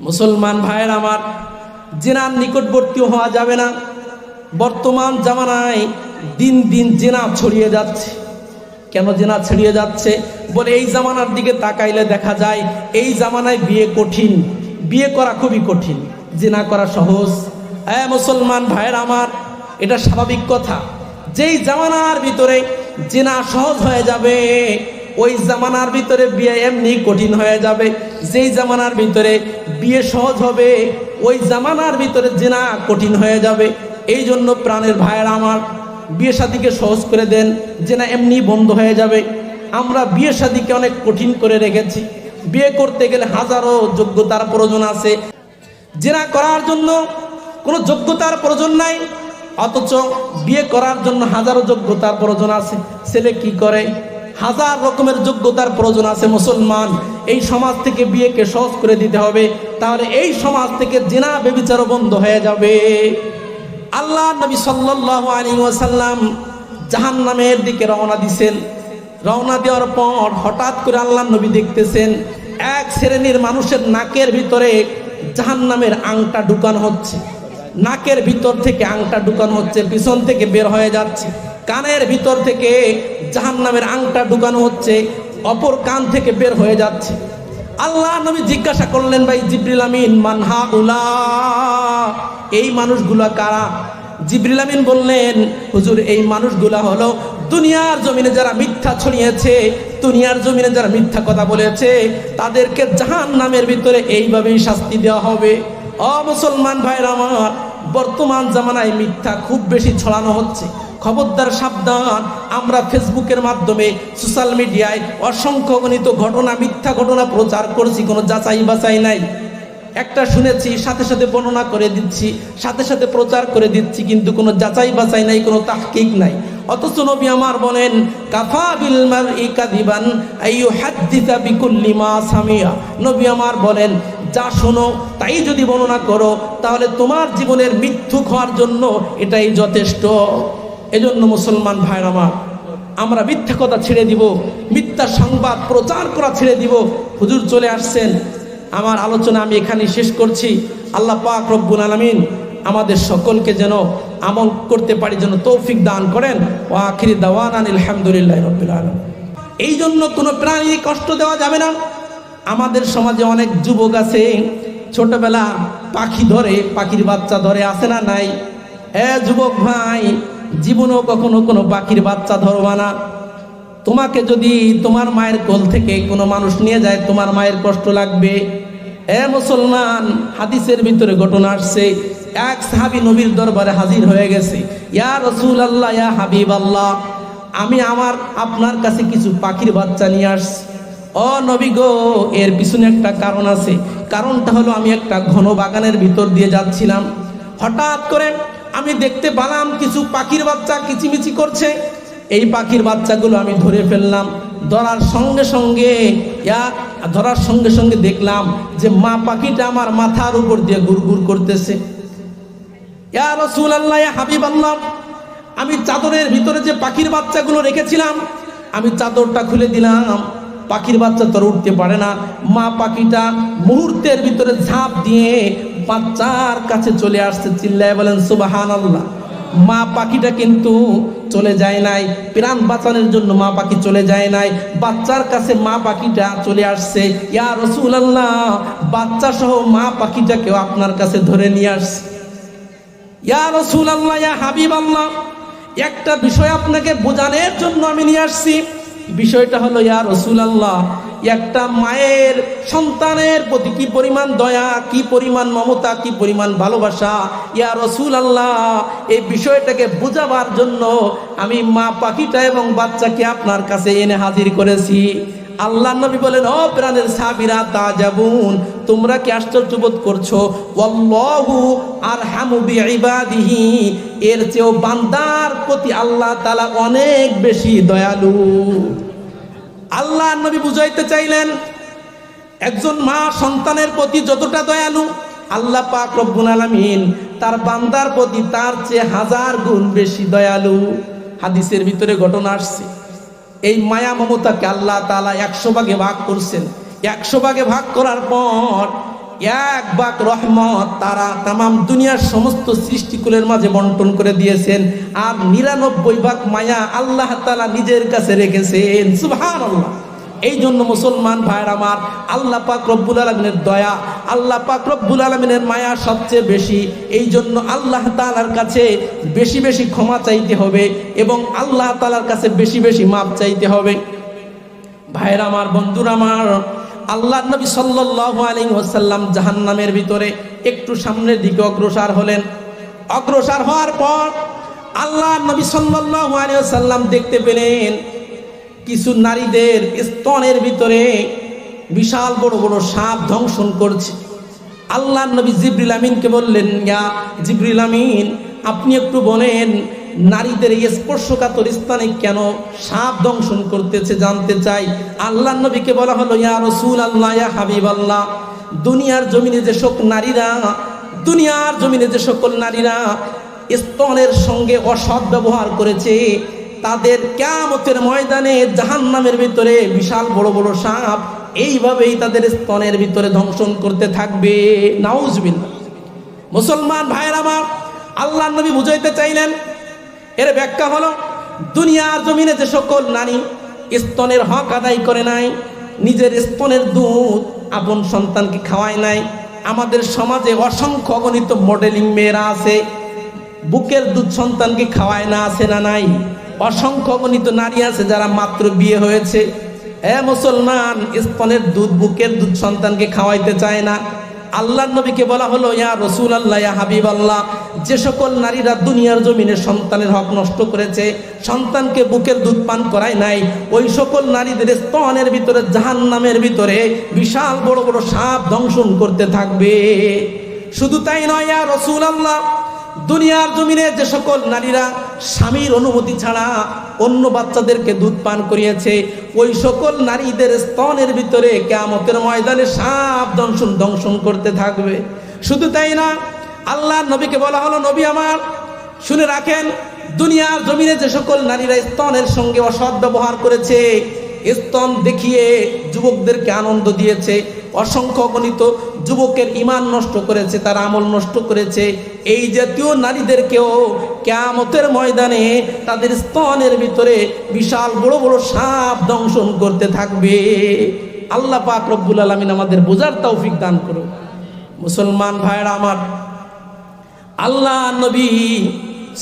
মুসলমান ভাইয়ের আমার, জেনার নিকটবর্তী হওয়া যাবে না। বর্তমান জামানায় দিন দিন জেনা ছড়িয়ে যাচ্ছে। কেন জেনা ছড়িয়ে যাচ্ছে? বলে এই জামানার দিকে তাকাইলে দেখা যায়, এই জামানায় বিয়ে কঠিন। বিয়ে করা খুবই কঠিন। জেনা করা সহজ। হ্যাঁ মুসলমান ভাইয়ের আমার, এটা স্বাভাবিক কথা। যেই জামানার ভিতরে জেনা সহজ হয়ে যাবে ওই জামানার ভিতরে বিয়ে এমনি কঠিন হয়ে যাবে। যেই জামানার ভিতরে বিয়ে সহজ হবে, ওই জামানার ভিতরে জেনা কঠিন হয়ে যাবে। এই জন্য প্রাণের ভাইয়ের আমার, বিয়ে শাদিকে সহজ করে দেন, জেনা এমনি বন্ধ হয়ে যাবে। আমরা বিয়ে শাদিকে অনেক কঠিন করে রেখেছি। বিয়ে করতে গেলে হাজারো যোগ্যতার প্রয়োজন আছে। জেনা করার জন্য কোনো যোগ্যতার প্রয়োজন নাই, অথচ বিয়ে করার জন্য হাজারো যোগ্যতার প্রয়োজন আছে। ছেলে কি করে? হাজার রকমের যোগ্যতার প্রয়োজন আছে মুসলমান। এই সমাজ থেকে বিয়েকে সহজ করে দিতে হবে। তাহলে এই সমাজ থেকে জেনা, বেবিচারও বন্ধ হয়ে যাবে। আল্লাহ নবী সাল্লাল্লাহু আলাইহি ওয়াসাল্লাম জাহান্নামের দিকে রওনা দিছেন। রওনা দেওয়ার পর হঠাৎ করে আল্লাহ নবী দেখতেছেন, এক শ্রেণির মানুষের নাকের ভিতরে জাহান্নামের আংটা ঢুকানো হচ্ছে। নাকের ভিতর থেকে আংটা ঢুকানো হচ্ছে, পিছন থেকে বের হয়ে যাচ্ছে। কানের ভিতর থেকে জাহান্নামের আংটা ঢুকানো হচ্ছে, অপর কান থেকে বের হয়ে যাচ্ছে। আল্লাহ নবী জিজ্ঞাসা করলেন, ভাই জিব্রিল আমিন মানহা উলা এই মানুষগুলা কারা? জিব্রিল আমিন বললেন, হুজুর, এই মানুষগুলা হলো দুনিয়ার জমিনে যারা মিথ্যা ছড়িয়েছে, দুনিয়ার জমিনে যারা মিথ্যা কথা বলেছে, তাদেরকে জাহান নামের ভিতরে এইভাবেই শাস্তি দেওয়া হবে। অ মুসলমান ভাইরা আমার, বর্তমান জামানায় মিথ্যা খুব বেশি ছড়ানো হচ্ছে। খবরদার সাবধান। আমরা ফেসবুকের মাধ্যমে, সোশ্যাল মিডিয়ায় অসংখ্য গণিত ঘটনা, মিথ্যা ঘটনা প্রচার করছি, কোনো যাচাই বাছাই নাই। একটা শুনেছি, সাথে সাথে বর্ণনা করে দিচ্ছি, সাথে সাথে প্রচার করে দিচ্ছি, কিন্তু কোনো যাচাই বাছাই নাই, কোনো তাহকিক নাই। অথচ নবী আমার বলেন, কাফা বিল মারই কাদিবান আইয়ু হাদ্দিসা বিকুল্লি মা সামিয়া। নবী আমার বলেন, যা শোনো, তাই যদি বর্ণনা করো, তাহলে তোমার জীবনের মৃত্যু হওয়ার জন্য এটাই যথেষ্ট। এজন্য মুসলমান ভাইর আমার, আমরা মিথ্যা কথা ছেড়ে দিব, মিথ্যা সংবাদ প্রচার করা ছেড়ে দিব। হুজুর চলে আসছেন। আমার আলোচনা আমি এখানে শেষ করছি। আল্লাহ পাক রব্বুল আলমিন আমাদের সকলকে যেন আমল করতে পারি, যেন তৌফিক দান করেন। ও আখিরি দাওয়ান আলহামদুলিল্লাহ রব্বুল আলম এই জন্য কোনো প্রাণী কষ্ট দেওয়া যাবে না। আমাদের সমাজে অনেক যুবক আছে, ছোটবেলা পাখি ধরে, পাখির বাচ্চা ধরে আসে না নাই? এ যুবক ভাই জীবনেও কখনো কোনো পাখির বাচ্চা ধরবা না। তোমাকে যদি তোমার মায়ের কোল থেকে কোনো মানুষ নিয়ে যায়, তোমার মায়ের কষ্ট লাগবে। এ মুসলমান, হাদিসের ভিতরে ঘটনা আসছে, এক সাহাবি নবীর দরবারে হাজির হয়ে গেছে। ইয়া রসুল আল্লাহ ইয়া হাবিব আল্লাহ আমি আমার, আপনার কাছে কিছু পাখির বাচ্চা নিয়ে আসছি। ও নবী গো, এর পিছনে একটা কারণ আছে। কারণটা হলো আমি একটা ঘন বাগানের ভিতর দিয়ে যাচ্ছিলাম। হঠাৎ করে আমি দেখতে পেলাম কিছু পাখির বাচ্চা কিচিমিচি করছে। এই পাখির বাচ্চাগুলো আমি ধরে ফেললাম। ধরার সঙ্গে সঙ্গে ধরার সঙ্গে সঙ্গে দেখলাম যে মা পাখিটা আমার মাথার উপর দিয়ে গুড়গুড় করতেছে। আমি চাদরের ভিতরে যে পাখির বাচ্চাগুলো রেখেছিলাম, আমি চাদরটা খুলে দিলাম। পাখির বাচ্চা তোর উঠতে পারে না। মা পাখিটা মুহূর্তের ভিতরে ঝাঁপ দিয়ে বাচ্চার কাছে চলে আসছে, চিল্লায় বলেন সুবাহান আল্লাহ মা পাখিটা কিন্তু চলে যায় নাই, প্রাণ বাঁচানোর জন্য মা পাখি চলে যায় নাই। বাচ্চার কাছে মা পাখিটা চলে আসছে, ইয়া রসুল আল্লাহ বাচ্চা সহ মা পাখিটাকেও আপনার কাছে ধরে নিয়ে আসছে ইয়া রসুল আল্লাহ ইয়া হাবিব আল্লাহ একটা বিষয় আপনাকে বোঝানোর জন্য আমি নিয়ে আসছি। বিষয়টা হলো, ইয়া রসুল আল্লাহ একটা মায়ের সন্তানের প্রতি কি পরিমাণ দয়া, কি পরিমাণ মমতা, কি পরিমাণ ভালোবাসা? ইয়া রসুল আল্লাহ এই বিষয়টাকে বোঝাবার জন্য আমি মা পাখিটা এবং বাচ্চাকে আপনার কাছে এনে হাজির করেছি। আল্লাহ নবী বলেন, ও প্রাণের সাবিরা তা যাবুন তোমরা কি আশ্চর্য বোধ করছ? আর আরহামু বিইবাদিহি। এর চেয়েও বান্দার প্রতি আল্লাহ তাআলা অনেক বেশি দয়ালু। আল্লাহ নবী বুঝাইতে চাইলেন, একজন মা সন্তানের প্রতি যতটা দয়ালু, আল্লাহ পাক রব্বুল আলামিন তার বান্দার প্রতি তার চেয়ে হাজার গুণ বেশি দয়ালু। হাদিসের ভিতরে ঘটনা আসছে। এই মায়া মমতাকে আল্লাহ তালা একশো ভাগে ভাগ করছেন। একশো ভাগে ভাগ করার পর এক বাক রহমত তারা তামাম দুনিয়ার সমস্ত সৃষ্টিকুলের মাঝে বন্টন করে দিয়েছেন। আর নিরানব্বই বাক মায়া আল্লাহ তালা নিজের কাছে রেখেছেন। সুবহান আল্লাহ এই জন্য মুসলমান ভাইয়ের আমার, আল্লাহ পাক রব্বুল আলমিনের দয়া, আল্লাহ পাক রব্বুল আলমিনের মায়া সবচেয়ে বেশি। এই জন্য আল্লাহ তালার কাছে বেশি বেশি ক্ষমা চাইতে হবে এবং আল্লাহ তালার কাছে বেশি বেশি মাপ চাইতে হবে। ভাইয়ের আমার, বন্ধুরা আমার আল্লাহ নবী সাল্লাল্লাহু আলাইহি ওয়াসাল্লাম জাহান্নামের ভিতরে একটু সামনের দিকে অগ্রসর হলেন। অগ্রসর হওয়ার পর আল্লাহ নবী সাল্লাল্লাহু আলাইহি ওয়াসাল্লাম দেখতে পেলেন কিছু নারীদের স্তনের ভিতরে বিশাল বড় বড় সাপ ধ্বংসন করছে। আল্লাহ নবী জিবরিল আমিনকে বললেন, ইয়া জিবরিল আমিন, আপনি একটু বলেন নারীদের এই স্পর্শকাতর স্থানে কেন সাপ দংশন করতেছে জানতে চাই। আল্লাহ নবীকে বলা হলো, ইয়া রসুল আল্লাহ ইয়া হাবিব আল্লাহ দুনিয়ার জমিনে যে সব নারীরা, দুনিয়ার জমিনে যে সকল নারীরা স্তনের সঙ্গে অসৎ ব্যবহার করেছে, তাদের কেমতের ময়দানে জাহান্নামের ভিতরে বিশাল বড় বড় সাপ এইভাবেই তাদের স্তনের ভিতরে ধ্বংসন করতে থাকবে। নাউজবিল্লা মুসলমান ভাইয়ের আমার, আল্লাহ নবী বুঝাইতে চাইলেন এর ব্যাখ্যা হলো, দুনিয়ার জমিনে যে সকল নারী স্তনের হক আদায় করে নাই, নিজের স্তনের দুধ আপন সন্তানকে খাওয়ায় নাই, আমাদের সমাজে অসংখ্য অগণিত মডেলিং মেয়েরা আছে, বুকের দুধ সন্তানকে খাওয়ায় না আছে না, নাই। অসংখ্য অগণিত নারী আছে যারা মাত্র বিয়ে হয়েছে। এ মুসলমান স্তনের দুধ, বুকের দুধ সন্তানকে খাওয়াইতে চায় না। আল্লাহ নবীকে বলা হলো, ইয়া রসুল আল্লাহ ইয়া হাবিব আল্লাহ যে সকল নারীরা দুনিয়ার জমিনে সন্তানের হক নষ্ট করেছে, সন্তানকে বুকের দুধ পান করায় নাই, ওই সকল নারীদের স্তনের ভিতরে জাহান নামের ভিতরে বিশাল বড় বড় সাপ দংশন করতে থাকবে। শুধু তাই নয়, ইয়া রসুল আল্লাহ দুনিয়ার জমিনে যে সকল নারীরা স্বামীর অনুমতি ছাড়া অন্য বাচ্চাদেরকে দুধ পান করিয়েছে। ওই সকল নারীদের স্তনের ভিতরে কেমতের ময়দানে সাপ দংশন দংশন করতে থাকবে। শুধু তাই না, আল্লাহ নবীকে বলা হলো, নবী আমার, শুনে রাখেন, দুনিয়ার জমিনে যে সকল নারীরা স্তনের সঙ্গে অসৎ ব্যবহার করেছে, স্তন দেখিয়ে যুবকদেরকে আনন্দ দিয়েছে অসংখ্য গণিত যুবকের ইমান নষ্ট করেছে, তার আমল নষ্ট করেছে। এই জাতীয় নারীদেরকেও কেয়ামতের ময়দানে তাদের স্তনের ভিতরে বিশাল বড় বড় সাপ দংশন করতে থাকবে। আল্লাহ পাক রব্বুল আলমিন আমাদের বোঝার তৌফিক দান করো মুসলমান ভাইরা আমার, আল্লাহ নবী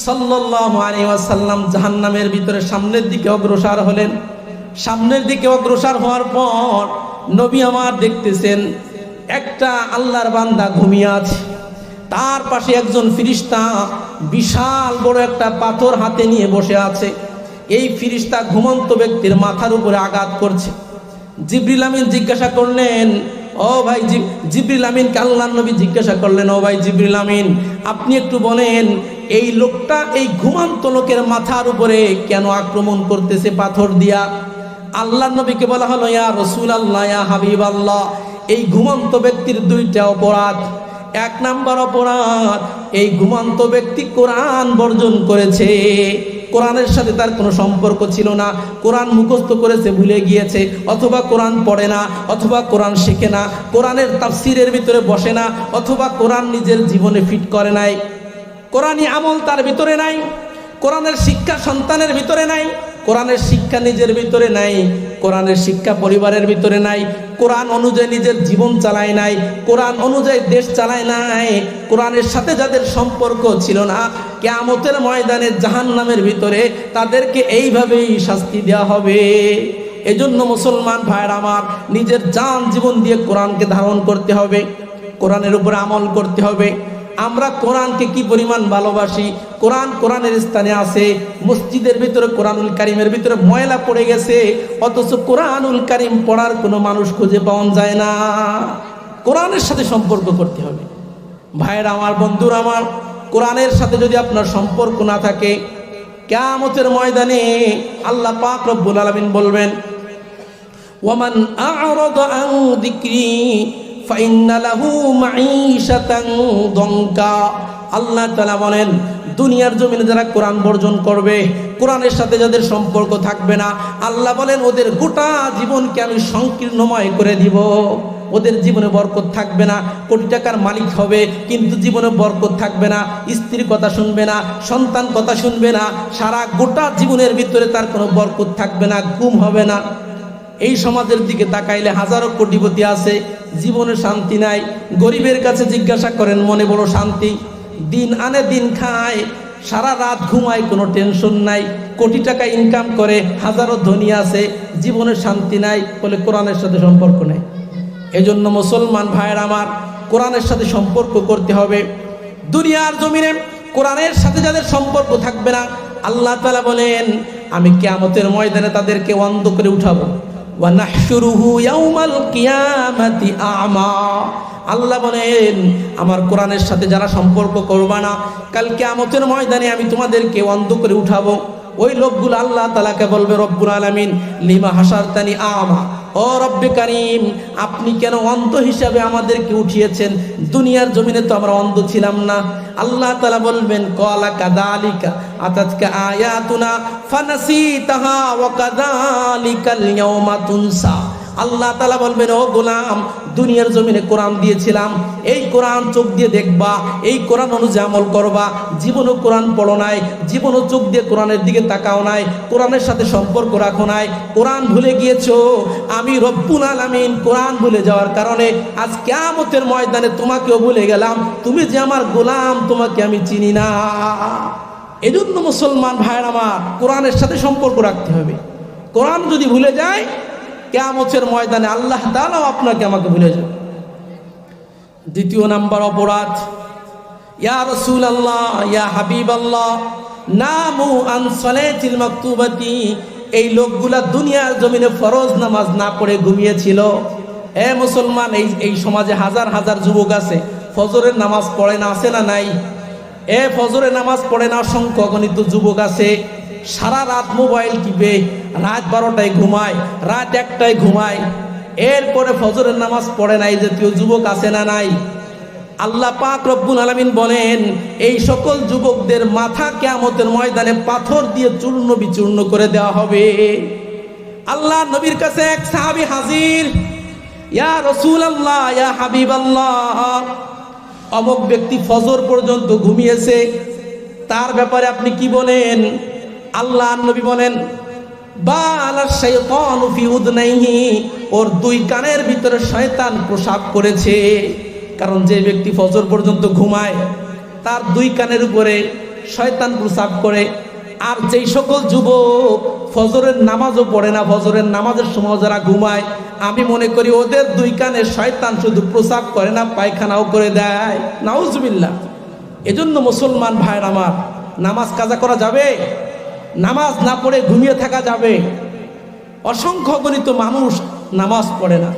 সাল্লাল্লাহু আলাইহি ওয়াসাল্লাম জাহান্নামের ভিতরে সামনের দিকে অগ্রসর হলেন। সামনের দিকে অগ্রসর হওয়ার পর নবী আমার দেখতেছেন, একটা আল্লাহর বান্দা ঘুমিয়ে আছে। তার পাশে একজন ফিরিস্তা বিশাল বড় একটা পাথর হাতে নিয়ে বসে আছে। এই ফিরিস্তা ঘুমন্ত ব্যক্তির মাথার উপরে আঘাত করছে। জিবরিল আমিন জিজ্ঞাসা করলেন, ও ভাই জিবরিল আমিনকে আল্লাহ নবী জিজ্ঞাসা করলেন, ও ভাই জিবরিল আমিন, আপনি একটু বলেন, এই লোকটা এই ঘুমান্ত লোকের মাথার উপরে কেন আক্রমণ করতেছে পাথর দিয়া? আল্লাহ নবীকে বলা হলো, ইয়া রসুল আল্লাহ ইয়া হাবিব আল্লাহ এই ঘুমন্ত ব্যক্তির দুইটা অপরাধ। এক নাম্বার অপরাধ, এই ঘুমন্ত ব্যক্তি কোরআন বর্জন করেছে। কোরআনের সাথে তার কোনো সম্পর্ক ছিল না। কোরআন মুখস্থ করেছে, ভুলে গিয়েছে। অথবা কোরআন পড়ে না, অথবা কোরআন শেখে না। কোরআনের তাফসিরের ভিতরে বসে না, অথবা কোরআন নিজের জীবনে ফিট করে নাই। কোরআনী আমল তার ভিতরে নাই। কোরআনের শিক্ষা সন্তানের ভিতরে নাই। কোরআনের শিক্ষা নিজের ভিতরে নাই, কোরআনের শিক্ষা পরিবারের ভিতরে নাই, কোরআন অনুযায়ী নিজের জীবন চালায় নাই, কোরআন অনুযায়ী দেশ চালায় নাই, কোরআনের সাথে যাদের সম্পর্ক ছিল না, কেয়ামতের ময়দানে জাহান নামের ভিতরে তাদেরকে এইভাবেই শাস্তি দেওয়া হবে। এজন্য মুসলমান ভাইয়ের আমার, নিজের জান জীবন দিয়ে কোরআনকে ধারণ করতে হবে, কোরআনের উপরে আমল করতে হবে। আমরা কোরআনকে কি পরিমাণ ভালোবাসি? কোরআন কোরআনের স্থানে আছে, মসজিদের ভিতরে কোরআনুল কারিমের ভিতরে ময়লা পড়ে গেছে, অথচ কোরআনুল কারিম পড়ার কোনো মানুষ খুঁজে পাওয়া যায় না। কোরআনের সাথে সম্পর্ক করতে হবে। ভাইয়ের আমার, বন্ধুর আমার, কোরআনের সাথে যদি আপনার সম্পর্ক না থাকে, কেয়ামতের ময়দানে আল্লাহ পাক রব্বুল আলামিন বলবেন, ওয়ামান আ'রাদা আল্লাহ তাআলা বলেন, দুনিয়ার জমিনে যারা কোরআন বর্জন করবে, কোরআনের সাথে যাদের সম্পর্ক থাকবে না, আল্লাহ বলেন, ওদের গোটা জীবনকে আমি সংকীর্ণময় করে দিব। ওদের জীবনে বরকত থাকবে না, কোটি টাকার মালিক হবে, কিন্তু জীবনে বরকত থাকবে না, স্ত্রীর কথা শুনবে না, সন্তান কথা শুনবে না, সারা গোটা জীবনের ভিতরে তার কোনো বরকত থাকবে না, ঘুম হবে না। এই সমাজের দিকে তাকাইলে হাজারো কোটিপতি আছে, জীবনে শান্তি নাই। গরিবের কাছে জিজ্ঞাসা করেন, মনে বড় শান্তি? দিন আনে দিন খায়, সারা রাত ঘুমায়, কোনো টেনশন নাই। কোটি টাকা ইনকাম করে, হাজারো ধনী আছে, জীবনে শান্তি নাই, বলে কোরআনের সাথে সম্পর্ক নেই। এজন্য মুসলমান ভাইয়ের আমার, কোরআনের সাথে সম্পর্ক করতে হবে। দুনিয়ার জমিনে কোরআনের সাথে যাদের সম্পর্ক থাকবে না, আল্লাহ তালা বলেন, আমি কেয়ামতের ময়দানে তাদেরকে অন্ধ করে উঠাবো। আল্লাহ বলেন, আমার কোরআনের সাথে যারা সম্পর্ক করবা না কালকে আমতের ময়দানে আমি তোমাদেরকে অন্ধ করে উঠাবো। ওই লোকগুলো আল্লাহ তালাকে বলবে, রব্বুল আলমিন, লিমা হাসার তানি আমা? ও রব্বে কারিম, আপনি কেন অন্ধ হিসাবে আমাদেরকে উঠিয়েছেন? দুনিয়ার জমিনে তো আমরা অন্ধ ছিলাম না। আল্লাহ তালা বলবেন, কলা কাদালিকা আয়া আয়াতুনা ফানাসি তাহা ও কাদা আলিকাল আল্লাহ তালা বলবেন, ও গোলাম দুনিয়ার জমিনে কোরআন দিয়েছিলাম। এই কোরআন চোখ দিয়ে দেখবা, এই কোরআন অনুযায়ী আমল করবা। জীবনও কোরআন পড়ো নাই, জীবনও চোখ দিয়ে কোরআনের দিকে তাকাও নাই, কোরআনের সাথে সম্পর্ক রাখো নাই। কোরআন ভুলে গিয়েছো? আমি রব্বুল আলামিন কোরআন ভুলে যাওয়ার কারণে আজ কেয়ামতের ময়দানে তোমাকেও ভুলে গেলাম। তুমি যে আমার গোলাম, তোমাকে আমি চিনি না। এজন্য মুসলমান ভাইয়ের আমার কোরআনের সাথে সম্পর্ক রাখতে হবে। কোরআন যদি ভুলে যায় কেয়ামতের ময়দানে আল্লাহ তালাও আপনাকে আমাকে ভুলে যাবে। দ্বিতীয় নাম্বার অপরাধ, ইয়া রসুল আল্লাহ ইয়া হাবিব আল্লাহ নামু আনসালাতিল মাকতুবাতি, এই লোকগুলা দুনিয়ার জমিনে ফরজ নামাজ না পড়ে ঘুমিয়েছিল। এ মুসলমান, এই এই সমাজে হাজার হাজার যুবক আছে, ফজরের নামাজ পড়ে না, আছে না নাই? এ ফজরের নামাজ পড়ে না অসংখ্য গণিত যুবক আছে। সারা রাত মোবাইল টিপে, রাত বারোটায় ঘুমায়, রাত একটায় ঘুমায়। এরপরে ফজরের নামাজ পড়ে নাই জাতীয় যুবক আছে না নাই? আল্লাহ পাক রব্বুল আলামিন বলেন, এই সকল যুবকদের মাথা কেয়ামতের ময়দানে পাথর দিয়ে চূর্ণ বিচূর্ণ করে দেওয়া হবে। আল্লাহ নবীর কাছে এক সাহাবী হাজির, ইয়া রসুল আল্লাহ ইয়া হাবিব আল্লাহ অমুক ব্যক্তি ফজর পর্যন্ত ঘুমিয়েছে। তার ব্যাপারে আপনি কি বলেন? আল্লাহ নবী বলেন ওর দুই কানের ভিতরে শয়তান প্রসাব করেছে। কারণ যে ব্যক্তি ফজর পর্যন্ত ঘুমায়, তার দুই কানের উপরে শয়তান প্রসাব করে। আর যেই সকল যুবক ফজরের নামাজও পড়ে না, ফজরের নামাজের সময় যারা ঘুমায়, আমি মনে করি ওদের দুই কানে শয়তান শুধু প্রসাব করে না, পায়খানাও করে দেয়। নাউজবিল্লা এজন্য মুসলমান ভাইয়ের আমার, নামাজ কাজা করা যাবে? নামাজ না পড়ে ঘুমিয়ে থাকা যাবে। অসংখ্য গণিত মানুষ নামাজ পড়ে না।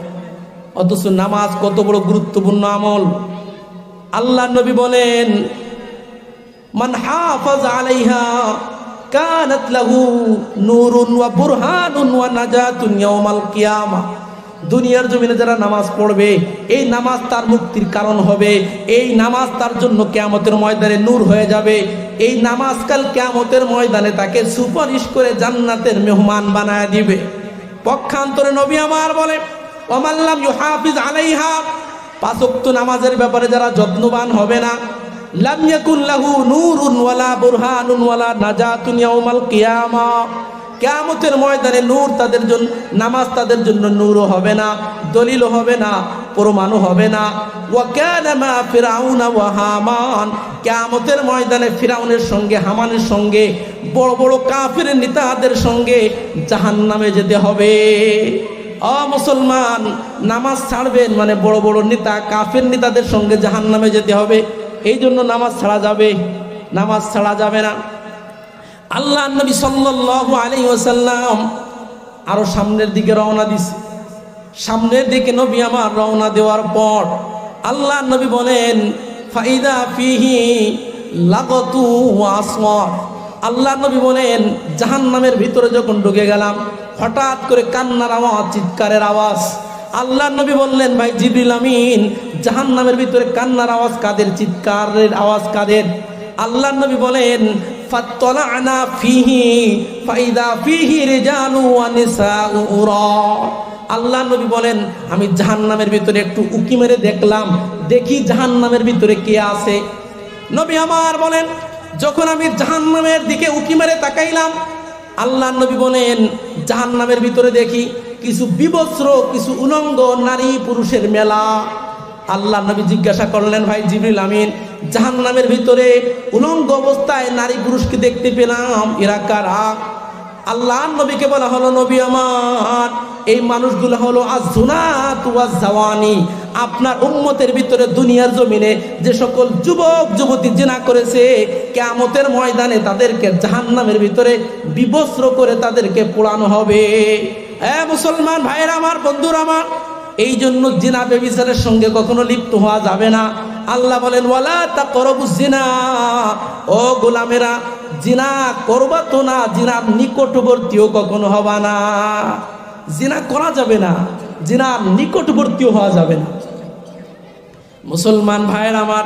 অথচ নামাজ কত বড় গুরুত্বপূর্ণ আমল। আল্লাহ নবী বলেন মানহা হাফাজ আলাইহা কানাত নাজাতুন কিয়ামা। দুনিয়ার জমিনে যারা নামাজ পড়বে, এই নামাজ তার মুক্তির কারণ হবে। এই নামাজ তার জন্য কেয়ামতের ময়দানে নূর হয়ে যাবে। এই নামাজ কাল কেয়ামতের ময়দানে তাকে সুপারিশ করে জান্নাতের মেহমান বানায় দিবে। পক্ষান্তরে নবী আমার বলে অমাল্লাম ইউহাফিজ আলাইহা পাঁচক্ত নামাজের ব্যাপারে যারা যত্নবান হবে না। লাম ইয়াকুন লাহু নূরুন ওয়ালা বুরহানুন ওয়ালা নাজাতুন ইয়াউমাল কিয়ামা কেয়ামতের ময়দানে নূর তাদের জন্য, নামাজ তাদের জন্য নূরও হবে না, দলিলও হবে না, প্রমাণও হবে না। ওয়াকানামা ফিরাউনা ওয়া হামান, কেয়ামতের ময়দানে ফিরাউনের সঙ্গে, হামানের সঙ্গে, বড় বড় কাফির নেতাদের সঙ্গে জাহান্নামে যেতে হবে। অ মুসলমান, নামাজ ছাড়বেন মানে বড় বড় নেতা, কাফের নেতাদের সঙ্গে জাহান্নামে যেতে হবে। এই জন্য নামাজ ছাড়া যাবে, নামাজ ছাড়া যাবে না। আল্লাহ নবী সাল্লাল্লাহু আলাইহি ওয়াসাল্লাম আরও সামনের দিকে রওনা দিছে। সামনের দিকে নবী আমার রওনা দেওয়ার পর আল্লাহ নবী বলেন, ফাইদা ফিহি লাগতু ওয়াসওয়ার আল্লাহ নবী বলেন, জাহান্নামের ভিতরে যখন ঢুকে গেলাম, হঠাৎ করে কান্নার আওয়াজ, চিৎকারের আওয়াজ। আল্লাহ নবী বললেন, ভাই জিবরিল আমিন, জাহান্নামের ভিতরে কান্নার আওয়াজ কাদের, চিৎকারের আওয়াজ কাদের? আল্লাহ নবী বলেন ফিহি, ফাইদা ফিহি আল্লাহ নবী বলেন, আমি জাহান্নামের ভিতরে একটু উকি মেরে দেখলাম, দেখি জাহান্নামের ভিতরে কে আছে। নবী আমার বলেন, যখন আমি জাহান্নামের দিকে উকি মেরে তাকাইলাম, আল্লাহ নবী বলেন, জাহান্নামের ভিতরে দেখি কিছু বিবস্ত্র, কিছু উলঙ্গ নারী পুরুষের মেলা। আল্লাহ নবী জিজ্ঞাসা করলেন, ভাই জিবরিল আমিন জাহান্নামের ভিতরে উলঙ্গ অবস্থায় নারী পুরুষকে দেখতে পেলাম। এরা কারা? আল্লাহ নবীকে বলা হলো, নবী আমার, এই মানুষগুলো হলো জাওয়ানি আপনার উম্মতের ভিতরে দুনিয়ার জমিনে যে সকল যুবক, যুবতী জেনা করেছে, কেয়ামতের ময়দানে তাদেরকে জাহান্নামের ভিতরে বিবস্ত্র করে তাদেরকে পোড়ানো হবে। হ্যাঁ মুসলমান ভাইয়ের আমার, বন্ধুর আমার এই জন্য জিনা বেবিচারের সঙ্গে কখনো লিপ্ত হওয়া যাবে না। আল্লাহ বলেন, ওয়ালা তা করবু জিনা ও গোলামেরা জিনা করবা তো না জিনার নিকটবর্তীও কখনো হবা না। জিনা করা যাবে না জিনার নিকটবর্তীও হওয়া যাবে না। মুসলমান ভাইয়ের আমার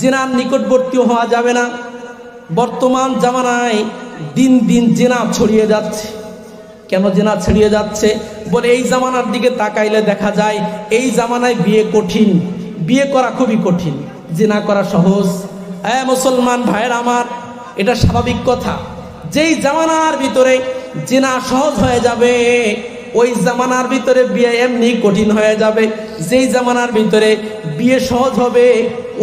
জিনার নিকটবর্তীও হওয়া যাবে না, বর্তমান জামানায় দিন দিন জেনা ছড়িয়ে যাচ্ছে। কেন জেনা ছড়িয়ে যাচ্ছে? বলে, এই জামানার দিকে তাকাইলে দেখা যায়, এই জামানায় বিয়ে কঠিন। বিয়ে করা খুবই কঠিন, জেনা করা সহজ। হ্যাঁ মুসলমান ভাইয়ের আমার, এটা স্বাভাবিক কথা। যেই জামানার ভিতরে জেনা সহজ হয়ে যাবে, ওই জামানার ভিতরে বিয়ে এমনি কঠিন হয়ে যাবে। যেই জামানার ভিতরে বিয়ে সহজ হবে,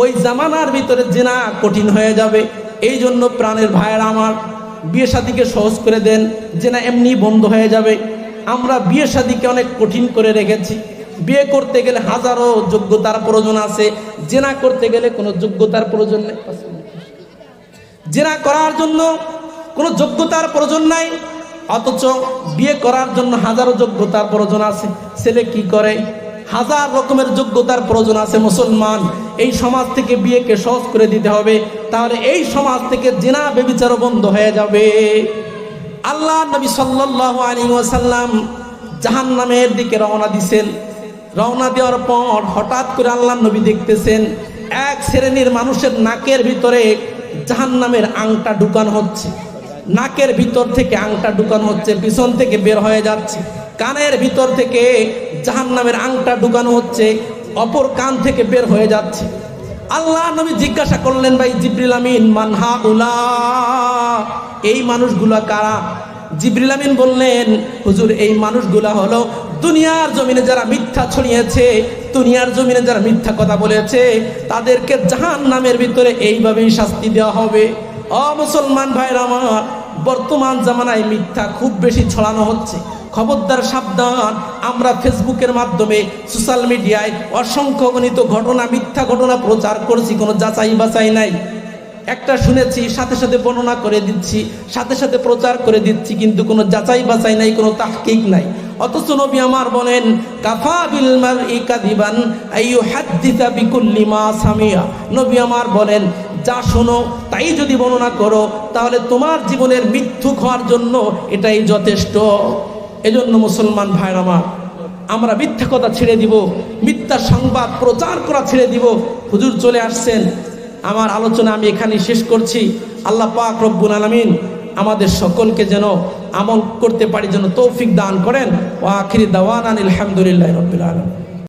ওই জামানার ভিতরে জেনা কঠিন হয়ে যাবে। এই জন্য প্রাণের ভাইয়ের আমার, বিয়ে শাদিকে সহজ করে দেন, জেনা এমনি বন্ধ হয়ে যাবে। আমরা বিয়ে শাদিকে অনেক কঠিন করে রেখেছি। বিয়ে করতে গেলে হাজারো যোগ্যতার প্রয়োজন আছে। জেনা করতে গেলে কোনো যোগ্যতার প্রয়োজন নেই। জেনা করার জন্য কোনো যোগ্যতার প্রয়োজন নাই, অথচ বিয়ে করার জন্য হাজারো যোগ্যতার প্রয়োজন আছে। ছেলে কি করে? হাজার রকমের যোগ্যতার প্রয়োজন আছে মুসলমান। এই সমাজ থেকে বিয়েকে সহজ করে দিতে হবে। তাহলে এই সমাজ থেকে জেনা বেবিচারও বন্ধ হয়ে যাবে। আল্লাহ নবী সাল্লাল্লাহু আলাইহি ওয়াসাল্লাম জাহান্নামের দিকে রওনা দিছেন। রওনা দেওয়ার পর হঠাৎ করে আল্লাহ নবী দেখতেছেন, এক শ্রেণির মানুষের নাকের ভিতরে জাহান্নামের আংটা ঢুকানো হচ্ছে। নাকের ভিতর থেকে আংটা ঢুকানো হচ্ছে, পিছন থেকে বের হয়ে যাচ্ছে। কানের ভিতর থেকে জাহান্নামের আংটা ঢুকানো হচ্ছে, অপর কান থেকে বের হয়ে যাচ্ছে। আল্লাহ নবী জিজ্ঞাসা করলেন, ভাই জিব্রিল আমিন মানহা উলা এই মানুষগুলা কারা? জিব্রিল আমিন বললেন, হুজুর, এই মানুষগুলা হলো দুনিয়ার জমিনে যারা মিথ্যা ছড়িয়েছে, দুনিয়ার জমিনে যারা মিথ্যা কথা বলেছে, তাদেরকে জাহান নামের ভিতরে এইভাবেই শাস্তি দেওয়া হবে। অ মুসলমান ভাইরা আমার, বর্তমান জামানায় মিথ্যা খুব বেশি ছড়ানো হচ্ছে। খবরদার সাবধান, আমরা ফেসবুকের মাধ্যমে, সোশ্যাল মিডিয়ায় অসংখ্য গণিত ঘটনা, মিথ্যা ঘটনা প্রচার করছি, কোনো যাচাই বাছাই নাই। একটা শুনেছি, সাথে সাথে বর্ণনা করে দিচ্ছি, সাথে সাথে প্রচার করে দিচ্ছি, কিন্তু কোনো যাচাই বাছাই নাই, কোনো তাহকিক নাই। অথচ নবী আমার বলেন, কাফা বিল মারই কাদিবান, আইয়ু হাদ্দিসা বিকুল্লি মা সামিয়া। নবী আমার বলেন, যা শোনো, তাই যদি বর্ণনা করো, তাহলে তোমার জীবনের মিথ্যুক হওয়ার জন্য এটাই যথেষ্ট। এজন্য মুসলমান ভাইর আমার, আমরা মিথ্যা কথা ছেড়ে দিব, মিথ্যা সংবাদ প্রচার করা ছেড়ে দিব। হুজুর চলে আসছেন আমার আলোচনা আমি এখানে শেষ করছি। আল্লাহ পাক রব্বুল আলমিন আমাদের সকলকে যেন আমল করতে পারি, যেন তৌফিক দান করেন। ও আখিরি দাওয়ান আলহামদুলিল্লাহ রবিল আলম